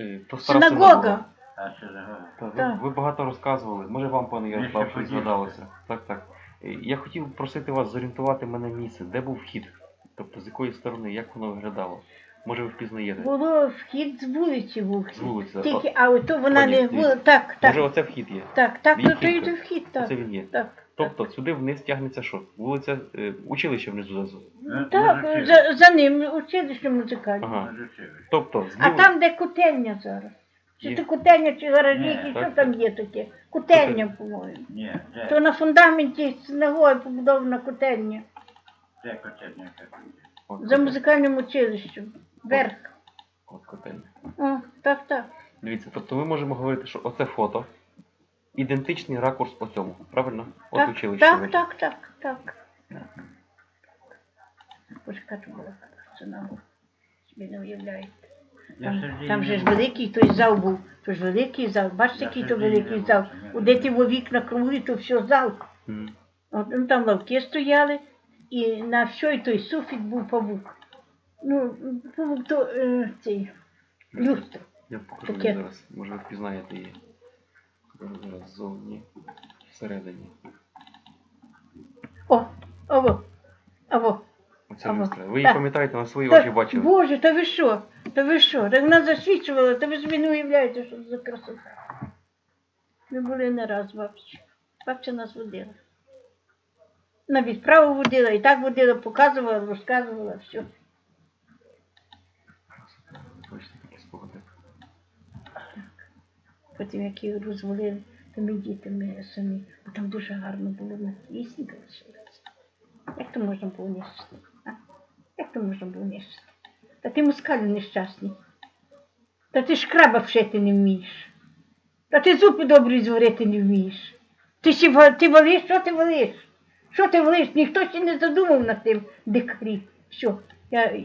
Е, Синагога. Ви, Так. ви багато розказували. Може вам, пане Ярослав, ще щось згадалося. Так, так. Е, Я хотів просити вас зорієнтувати мене місце, де був вхід? Тобто з якої сторони, як воно виглядало? Може ви впізнаєте? Було вхід з вулиці був. З вулиці. Тільки, а ото вона Пані, не була. Так, так. Може оце вхід є? Так, так, ну то кілька. йде вхід, так. Оце він є. Так. Тобто сюди вниз тягнеться що? Вулиця, е, училище внизу зазу. Ну, Так, за, за ним училище музикальне. Ага. Тобто А зліва. там, де котельня зараз. Чи Є. це котельня, чи гаражі, Ні, чи так, що там є таке? Котельня, по-моєму. Ні, То де, на фундаменті синагоги побудована котельня. де котельня? От За музикальним училищем. Верх. От котельня. О, так, так. Дивіться, тобто ми можемо говорити, що оце фото. Ідентичний ракурс по цьому, правильно? От Так, училище. так, так, так, так. Яка то була синагога. Собі не уявляєте. Там, там же ж великий той зал був. То ж великий зал. Бачите, який то великий зал. У де ті во вікна кругли, то все зал. От, ну, там лавки стояли, і на всій той суфіт був павук. Ну, був то е, цей люстр. Я покажу Таке. зараз. Може ви впізнаєте її. Зараз ззовні. Всередині. О, ово. Оце Ага. люстра. Ви її Так. пам'ятаєте на свої очі бачили. Боже, та ви що? Та ви що? Так вона засвічувала, та ви собі не уявляєте, що це за красота. Ми були не раз бабці. Бабця нас водила. На відправу водила, і так водила, показувала, розказувала, все. Потім як її розвалили, то ми діти ми самі, бо там дуже гарно було на лісінка лишилася. Як то можна було нищити? А? Як то можна було нищити? Та ти москаль нещасний. Та ти ж краба вшити не вмієш. Та ти зупи добрі зварити не вмієш. Ти ще ти валиш, що ти валиш? Що ти валиш? Ніхто ще не задумав над тим дикарі. Що? Я...